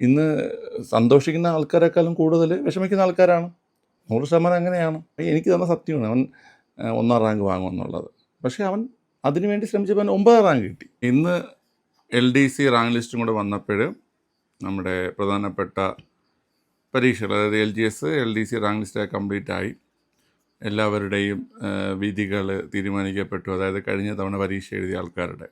ഇന്ന് സന്തോഷിക്കുന്ന ആൾക്കാരെക്കാളും കൂടുതൽ വിഷമിക്കുന്ന ആൾക്കാരാണ്. നൂറ് ശതമാനം അങ്ങനെയാണ്. എനിക്ക് തന്ന സത്യമാണ്. അവൻ ഒന്നാം റാങ്ക് വാങ്ങുമെന്നുള്ളത് പക്ഷേ അവൻ അതിനുവേണ്ടി ശ്രമിച്ചപ്പോൾ അവൻ ഒമ്പതാം റാങ്ക് കിട്ടി. ഇന്ന് എൽ ഡി സി റാങ്ക് ലിസ്റ്റും കൂടെ വന്നപ്പോൾ നമ്മുടെ പ്രധാനപ്പെട്ട പരീക്ഷകൾ അതായത് L G S L D C rank list complete ആയി. എല്ലാവരുടെയും വിധികൾ തീരുമാനിക്കപ്പെട്ടു. അതായത് കഴിഞ്ഞ തവണ പരീക്ഷ എഴുതിയ ആൾക്കാരുടെ.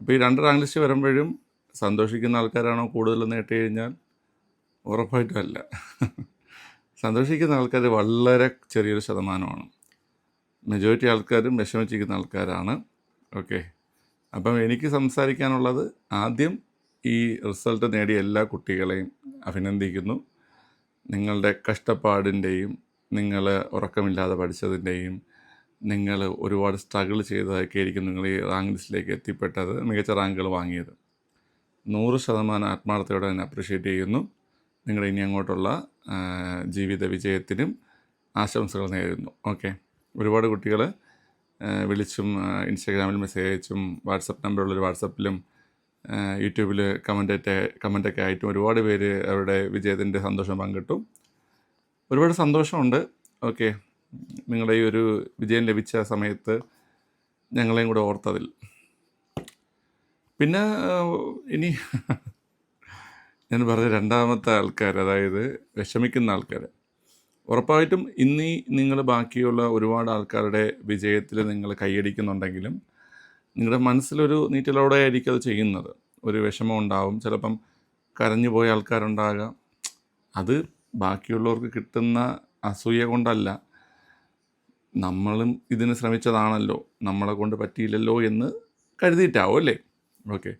ഇപ്പോൾ ഈ രണ്ട് റാങ്ക് ലിസ്റ്റ് വരുമ്പോഴും സന്തോഷിക്കുന്ന ആൾക്കാരാണോ കൂടുതൽ കേട്ട് കഴിഞ്ഞാൽ ഉറപ്പായിട്ടും അല്ല സന്തോഷിക്കുന്ന ആൾക്കാർ വളരെ ചെറിയൊരു ശതമാനമാണ്. മെജോറിറ്റി ആൾക്കാരും വിഷമിച്ചിരിക്കുന്ന ആൾക്കാരാണ്. ഓക്കെ അപ്പം എനിക്ക് സംസാരിക്കാനുള്ളത് ആദ്യം ഈ റിസൾട്ട് നേടിയ എല്ലാ കുട്ടികളെയും അഭിനന്ദിക്കുന്നു. നിങ്ങളുടെ കഷ്ടപ്പാടിന്റെയും നിങ്ങൾ ഉറക്കമില്ലാതെ പഠിച്ചതിന്റെയും നിങ്ങൾ ഒരുപാട് സ്ട്രഗിൾ ചെയ്തതൊക്കെ ആയിരിക്കും നിങ്ങൾ ഈ റാങ്ക് ലിസ്റ്റിലേക്ക് എത്തിപ്പെട്ടത് മികച്ച റാങ്കുകൾ വാങ്ങിയത്. നൂറ് ശതമാനം ആത്മാർത്ഥയോടെ ഞാൻ അപ്രിഷ്യേറ്റ് ചെയ്യുന്നു. നിങ്ങൾ ഇനി അങ്ങോട്ടുള്ള ജീവിത വിജയത്തിനും ആശംസകൾ നേരുന്നു. ഓക്കെ ഒരുപാട് കുട്ടികൾ വിളിച്ചും ഇൻസ്റ്റാഗ്രാമിൽ മെസ്സേജ് അയച്ചും വാട്സപ്പ് നമ്പറുള്ളൊരു വാട്സപ്പിലും യൂട്യൂബിൽ കമന്റൊക്കെ കമന്റൊക്കെ ആയിട്ടും ഒരുപാട് പേര് അവരുടെ വിജയത്തിന്റെ സന്തോഷം പങ്കിട്ടു. ഒരുപാട് സന്തോഷമുണ്ട്. ഓക്കെ നിങ്ങളുടെ ഈ ഒരു വിജയം ലഭിച്ച സമയത്ത് ഞങ്ങളെയും കൂടെ ഓർത്തതിൽ. പിന്നെ ഇനി ഞാൻ പറഞ്ഞ രണ്ടാമത്തെ ആൾക്കാർ അതായത് വിഷമിക്കുന്ന ആൾക്കാർ ഉറപ്പായിട്ടും ഇന്നീ നിങ്ങൾ ബാക്കിയുള്ള ഒരുപാട് ആൾക്കാരുടെ വിജയത്തിൽ നിങ്ങൾ കൈയടിക്കുന്നുണ്ടെങ്കിലും നിങ്ങളുടെ മനസ്സിലൊരു നീറ്റലോടെ ആയിരിക്കും അത് ചെയ്യുന്നത്. ഒരു വിഷമം ഉണ്ടാവും. ചിലപ്പം കരഞ്ഞു പോയ ആൾക്കാരുണ്ടാകാം. അത് ബാക്കിയുള്ളവർക്ക് കിട്ടുന്ന അസൂയ കൊണ്ടല്ല. നമ്മളും ഇതിന് ശ്രമിച്ചതാണല്ലോ. നമ്മളെ കൊണ്ട് പറ്റിയില്ലല്ലോ എന്ന് കരുതിയിട്ടാവും അല്ലേ? ഓക്കെ.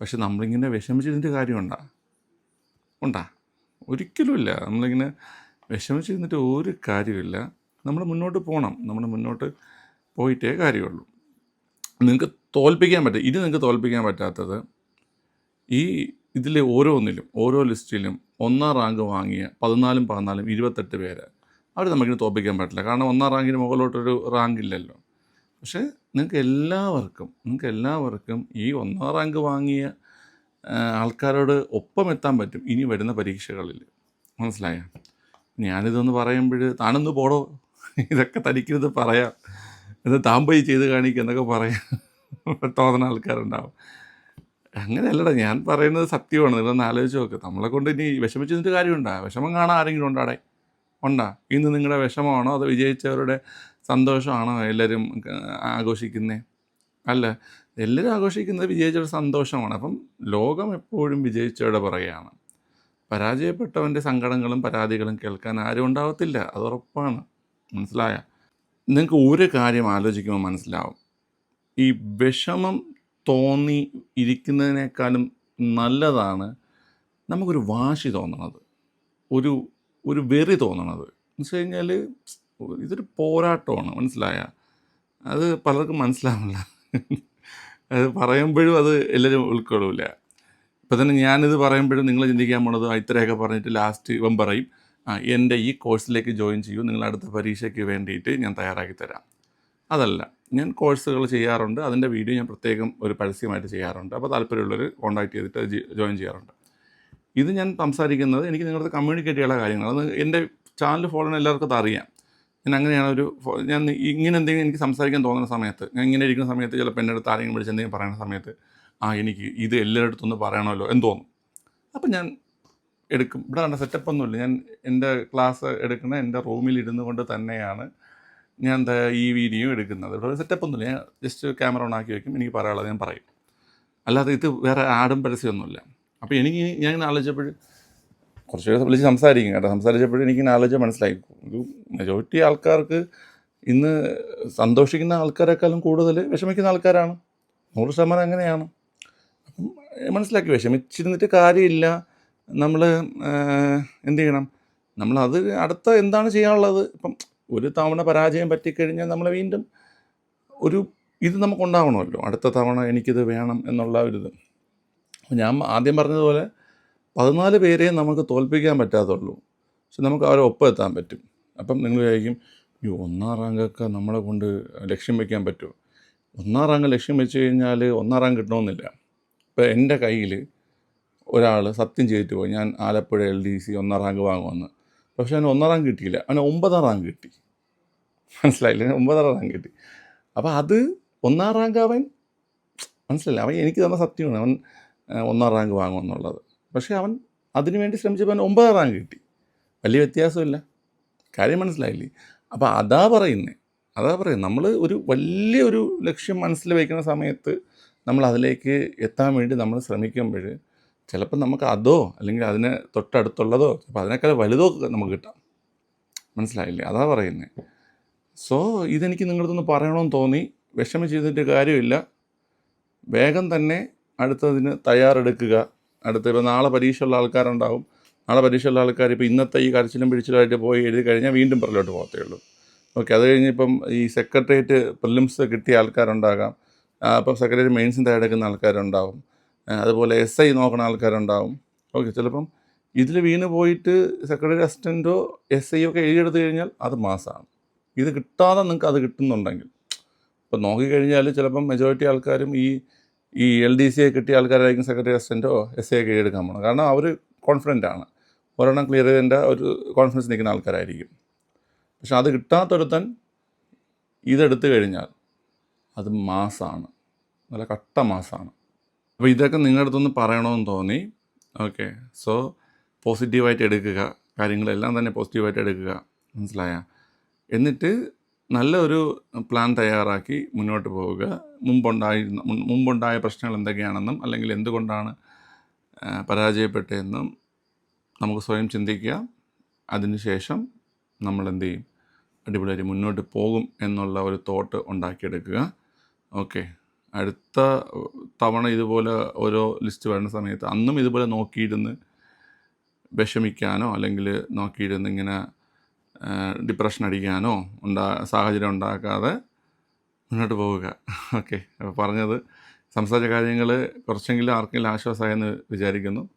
പക്ഷെ നമ്മളിങ്ങനെ വിഷമിച്ചിരുന്നിട്ട് കാര്യമുണ്ടാ? ഉണ്ടാ. ഒരിക്കലുമില്ല. നമ്മളിങ്ങനെ വിഷമിച്ചിരുന്നിട്ട് ഒരു കാര്യമില്ല നമ്മൾ മുന്നോട്ട് പോകണം നമ്മൾ മുന്നോട്ട് പോയിട്ടേ കാര്യമുള്ളൂ. നിങ്ങൾക്ക് തോൽപ്പിക്കാൻ പറ്റും ഇനി നിങ്ങൾക്ക് തോൽപ്പിക്കാൻ പറ്റാത്തത് ഈ ഇതിലെ ഓരോന്നിലും ഓരോ ലിസ്റ്റിലും ഒന്നാം റാങ്ക് വാങ്ങിയ പതിനാലും പതിനാലും ഇരുപത്തെട്ട് പേര് അവർ നമുക്കിന് തോൽപ്പിക്കാൻ പറ്റില്ല. കാരണം ഒന്നാം റാങ്കിന് മുകളിലോട്ടൊരു റാങ്ക് ഇല്ലല്ലോ പക്ഷേ നിങ്ങൾക്ക് എല്ലാവർക്കും നിങ്ങൾക്ക് എല്ലാവർക്കും ഈ ഒന്നാം റാങ്ക് വാങ്ങിയ ആൾക്കാരോട് ഒപ്പം എത്താൻ പറ്റും ഇനി വരുന്ന പരീക്ഷകളിൽ. മനസ്സിലായ? ഞാനിതൊന്ന് പറയുമ്പോൾ താനൊന്ന് പോടോ. ഇതൊക്കെ തനിക്കിരുന്ന് പറയാം. ഇത് താൻ ചെയ്ത് കാണിക്കുക എന്നൊക്കെ പറയാം. തോന്നുന്ന ആൾക്കാരുണ്ടാവും. അങ്ങനെയല്ലടാ ഞാൻ പറയുന്നത് സത്യമാണ്. നിങ്ങളൊന്ന് ആലോചിച്ച് നോക്ക്. നമ്മളെ കൊണ്ട് ഇനി വിഷമിച്ചിട്ട് കാര്യമുണ്ടാ. വിഷമം കാണാൻ ആരെങ്കിലും ഉണ്ടാടേ ഉണ്ടാ? ഇന്ന് നിങ്ങളുടെ വിഷമമാണോ? അത് വിജയിച്ചവരുടെ സന്തോഷമാണോ എല്ലാവരും ആഘോഷിക്കുന്നത് അല്ല എല്ലാവരും ആഘോഷിക്കുന്നത് വിജയിച്ചവരുടെ സന്തോഷമാണ്. അപ്പം ലോകം എപ്പോഴും വിജയിച്ചവരുടെ പുറകെയാണ്. പരാജയപ്പെട്ടവന്റെ സങ്കടങ്ങളും പരാതികളും കേൾക്കാൻ ആരും ഉണ്ടാവത്തില്ല. അത് ഉറപ്പാണ്. മനസ്സിലായ? നിങ്ങൾക്ക് ഒരു കാര്യം ആലോചിക്കുമ്പോൾ മനസ്സിലാവും. ഈ വിഷമം തോന്നി ഇരിക്കുന്നതിനേക്കാളും നല്ലതാണ് നമുക്കൊരു വാശി തോന്നണത്. ഒരു ഒരു വെറി തോന്നണത്. എന്ന് വെച്ച് കഴിഞ്ഞാൽ ഇതൊരു പോരാട്ടമാണ് മനസ്സിലായ? അത് പലർക്കും മനസ്സിലാവില്ല. അത് പറയുമ്പോഴും അത് എല്ലാവരും ഉൾക്കൊള്ളില്ല ഇപ്പം തന്നെ ഞാനിത് പറയുമ്പോഴും നിങ്ങൾ ചിന്തിക്കാൻ പോണത് ഇത്രയൊക്കെ പറഞ്ഞിട്ട് ലാസ്റ്റ് ഇവൻ പറയും ആ എന്റെ ഈ കോഴ്സിലേക്ക് ജോയിൻ ചെയ്യൂ നിങ്ങൾ അടുത്ത പരീക്ഷയ്ക്ക് വേണ്ടിയിട്ട് ഞാൻ തയ്യാറാക്കി തരാം. അതല്ല ഞാൻ കോഴ്സുകൾ ചെയ്യാറുണ്ട് അതിന്റെ വീഡിയോ ഞാൻ പ്രത്യേകം ഒരു പരസ്യമായിട്ട് ചെയ്യാറുണ്ട് അപ്പോൾ താല്പര്യമുള്ളവർ കോൺടാക്ട് ചെയ്തിട്ട് ജോയിൻ ചെയ്യാറുണ്ട്. ഇത് ഞാൻ സംസാരിക്കുന്നത് എനിക്ക് നിങ്ങളുടെ കമ്മ്യൂണിക്കേറ്റ് ചെയ്യാനുള്ള കാര്യങ്ങളാണ്. അത് എന്റെ ചാനൽ ഫോളോ എല്ലാവർക്കും അത് അറിയാം. ഞാൻ അങ്ങനെയാണ് ഒരു ഞാൻ ഇങ്ങനെ എന്തെങ്കിലും എനിക്ക് സംസാരിക്കാൻ തോന്നുന്ന സമയത്ത് ഞാൻ ഇങ്ങനെ ഇരിക്കുന്ന സമയത്ത് ചിലപ്പോൾ എന്റെ അടുത്ത് ആരെങ്കിലും വിളിച്ച് എന്തെങ്കിലും പറയുന്ന സമയത്ത് ആ എനിക്ക് ഇത് എല്ലായിടത്തും ഒന്ന് പറയണമല്ലോ എന്ന് തോന്നും. അപ്പം ഞാൻ എടുക്കും. ഇവിടെ കണ്ട സെറ്റപ്പ് ഒന്നുമില്ല ഞാൻ എന്റെ ക്ലാസ് എടുക്കുന്ന എന്റെ റൂമിൽ ഇരുന്നു കൊണ്ട് തന്നെയാണ് ഞാൻ ഈ വീഡിയോ എടുക്കുന്നത്. ഇവിടെ ഒരു സെറ്റപ്പ് ഒന്നുമില്ല ഞാൻ ജസ്റ്റ് ക്യാമറ ഓൺ ആക്കി വയ്ക്കും എനിക്ക് പറയാനുള്ളത് ഞാൻ പറയും. അല്ലാതെ ഇത് വേറെ ആടും പരസ്യമൊന്നുമില്ല അപ്പോൾ എനിക്ക് ഞാൻ ആലോചിച്ചപ്പോൾ കുറച്ച് പേര് വിളിച്ച് സംസാരിക്കും കേട്ടോ. സംസാരിച്ചപ്പോഴും എനിക്ക് ആലോചിച്ച് മനസ്സിലായി. ഒരു മെജോറിറ്റി ആൾക്കാർക്ക് ഇന്ന് സന്തോഷിക്കുന്ന ആൾക്കാരെക്കാളും കൂടുതൽ വിഷമിക്കുന്ന ആൾക്കാരാണ്. നൂറ് ശതമാനം അങ്ങനെയാണ്. അപ്പം മനസ്സിലാക്കി വിഷമിച്ചിരുന്നിട്ട് കാര്യമില്ല. നമ്മൾ എന്ത് ചെയ്യണം? നമ്മളത് അടുത്ത എന്താണ് ചെയ്യാനുള്ളത്? ഇപ്പം ഒരു തവണ പരാജയം പറ്റിക്കഴിഞ്ഞാൽ നമ്മൾ വീണ്ടും ഒരു ഇത് നമുക്കുണ്ടാവണമല്ലോ. അടുത്ത തവണ എനിക്കിത് വേണം എന്നുള്ള ഒരു ഇത്. ഞാൻ ആദ്യം പറഞ്ഞതുപോലെ പതിനാല് പേരെ നമുക്ക് തോൽപ്പിക്കാൻ പറ്റാത്തുള്ളൂ. പക്ഷെ നമുക്ക് അവരെ ഒപ്പം എത്താൻ പറ്റും. അപ്പം നിങ്ങൾ വിചാരിക്കും ഈ ഒന്നാം റാങ്കൊക്കെ നമ്മളെ കൊണ്ട് ലക്ഷ്യം വയ്ക്കാൻ പറ്റുമോ? ഒന്നാം റാങ്ക് ലക്ഷ്യം വെച്ച് കഴിഞ്ഞാൽ ഒന്നാം റാങ്ക് കിട്ടണമെന്നില്ല. ഇപ്പം എന്റെ കയ്യിൽ ഒരാൾ സത്യം ചെയ്തിട്ട് പോയി. ഞാൻ ആലപ്പുഴ എൽ ഡി സി ഒന്നാം റാങ്ക് വാങ്ങുമെന്ന്. പക്ഷേ അവന് ഒന്നാം റാങ്ക് കിട്ടിയില്ല. അവന് ഒമ്പതാം റാങ്ക് കിട്ടി. മനസ്സിലായില്ലേ? ഒമ്പതാം റാങ്ക് കിട്ടി. അപ്പോൾ അത് ഒന്നാം റാങ്ക് അവൻ മനസ്സിലായില്ല? അവൻ എനിക്ക് തന്ന സത്യമാണ്. അവൻ ഒന്നാം റാങ്ക് വാങ്ങുമെന്നുള്ളത്. പക്ഷേ അവൻ അതിനുവേണ്ടി ശ്രമിച്ചപ്പോൾ അവൻ ഒമ്പതാം റാങ്ക് കിട്ടി. വലിയ വ്യത്യാസമില്ല. കാര്യം മനസ്സിലായില്ലേ? അപ്പോൾ അതാ പറയുന്നത് അതാ പറയുന്നത് നമ്മൾ ഒരു വലിയ ഒരു ലക്ഷ്യം മനസ്സിൽ വയ്ക്കുന്ന സമയത്ത് നമ്മൾ അതിലേക്ക് എത്താൻ വേണ്ടി നമ്മൾ ശ്രമിക്കുമ്പോൾ ചിലപ്പോൾ നമുക്ക് അതോ അല്ലെങ്കിൽ അതിന് തൊട്ടടുത്തുള്ളതോ ചിലപ്പോൾ അതിനേക്കാൾ വലുതോ നമുക്ക് കിട്ടാം. മനസ്സിലായില്ലേ? അതാ പറയുന്നത് സോ ഇതെനിക്ക് നിങ്ങളടുത്തൊന്ന് പറയണമെന്ന് തോന്നി. വിഷമിച്ചിരുന്നിട്ട് കാര്യമില്ല. വേഗം തന്നെ അടുത്തതിന് തയ്യാറെടുക്കുക. അടുത്ത ഇപ്പോൾ നാളെ പരീക്ഷയുള്ള ആൾക്കാരുണ്ടാവും. നാളെ പരീക്ഷയുള്ള ആൾക്കാർ ഇപ്പോൾ ഇന്നത്തെ ഈ കരച്ചിലും പിടിച്ചിലുമായിട്ട് പോയി എഴുതി കഴിഞ്ഞാൽ വീണ്ടും പുറകിലോട്ട് പോകത്തേ ഉള്ളൂ. ഓക്കെ അത് കഴിഞ്ഞിപ്പം ഈ സെക്രട്ടേറിയറ്റ് പ്രിലിംസ് കിട്ടിയ ആൾക്കാരുണ്ടാകാം. അപ്പം സെക്രട്ടേറിയറ്റ് മെയിൻസിന്റെ എടുക്കുന്ന ആൾക്കാരുണ്ടാവും. അതുപോലെ എസ് ഐ നോക്കുന്ന ആൾക്കാരുണ്ടാവും. ഓക്കെ ചിലപ്പം ഇതിൽ വീണ് പോയിട്ട് സെക്രട്ടറി അസിസ്റ്റന്റോ എസ് ഐ ഒക്കെ എഴുതിയെടുത്ത് കഴിഞ്ഞാൽ അത് മാസമാണ് ഇത് കിട്ടാതെ നിങ്ങൾക്ക് അത് കിട്ടുന്നുണ്ടെങ്കിൽ. ഇപ്പം നോക്കിക്കഴിഞ്ഞാൽ ചിലപ്പം മെജോറിറ്റി ആൾക്കാരും ഈ ഈ എൽ ഡി സി കിട്ടിയ ആൾക്കാരായിരിക്കും സെക്രട്ടറി അസിസ്റ്റന്റോ എസ് ഐ കീഴെടുക്കാൻ പോകണം കാരണം അവർ കോൺഫിഡന്റ് ആണ്. ഒരെണ്ണം ക്ലിയർ ചെയ്തതിന്റെ ഒരു കോൺഫിഡൻസ് നിൽക്കുന്ന ആൾക്കാരായിരിക്കും. പക്ഷെ അത് കിട്ടാത്തൊരുത്തൻ ഇതെടുത്തു കഴിഞ്ഞാൽ അത് മാസമാണ് നല്ല കട്ട മാസമാണ് അപ്പോൾ ഇതൊക്കെ നിങ്ങളുടെ അടുത്തൊന്ന് പറയണമെന്ന് തോന്നി. ഓക്കെ സോ പോസിറ്റീവായിട്ട് എടുക്കുക. കാര്യങ്ങളെല്ലാം തന്നെ പോസിറ്റീവായിട്ട് എടുക്കുക. മനസ്സിലായ? എന്നിട്ട് നല്ലൊരു പ്ലാൻ തയ്യാറാക്കി മുന്നോട്ട് പോവുക. മുമ്പുണ്ടായിരുന്ന മുമ്പുണ്ടായ പ്രശ്നങ്ങൾ എന്തൊക്കെയാണെന്നും അല്ലെങ്കിൽ എന്തുകൊണ്ടാണ് പരാജയപ്പെട്ടതെന്നും നമുക്ക് സ്വയം ചിന്തിക്കുക. അതിനുശേഷം നമ്മൾ എന്ത് ചെയ്യും? അടിപൊളിയായിട്ട് മുന്നോട്ട് പോകും എന്നുള്ള ഒരു തോട്ട് ഉണ്ടാക്കിയെടുക്കുക. ഓക്കെ അടുത്ത തവണ ഇതുപോലെ ഓരോ ലിസ്റ്റ് വരുന്ന സമയത്ത് അന്നും ഇതുപോലെ നോക്കിയിരുന്ന് വിഷമിക്കാനോ അല്ലെങ്കിൽ നോക്കിയിരുന്ന് ഇങ്ങനെ ഡിപ്രഷൻ അടിക്കാനോ ഉണ്ടാ സാഹചര്യം ഉണ്ടാക്കാതെ മുന്നോട്ട് പോവുക. ഓക്കെ അപ്പോൾ പറഞ്ഞത് സംസാരിച്ച കാര്യങ്ങൾ കുറച്ചെങ്കിലും ആർക്കെങ്കിലും ആശ്വാസമായെന്ന് വിചാരിക്കുന്നു.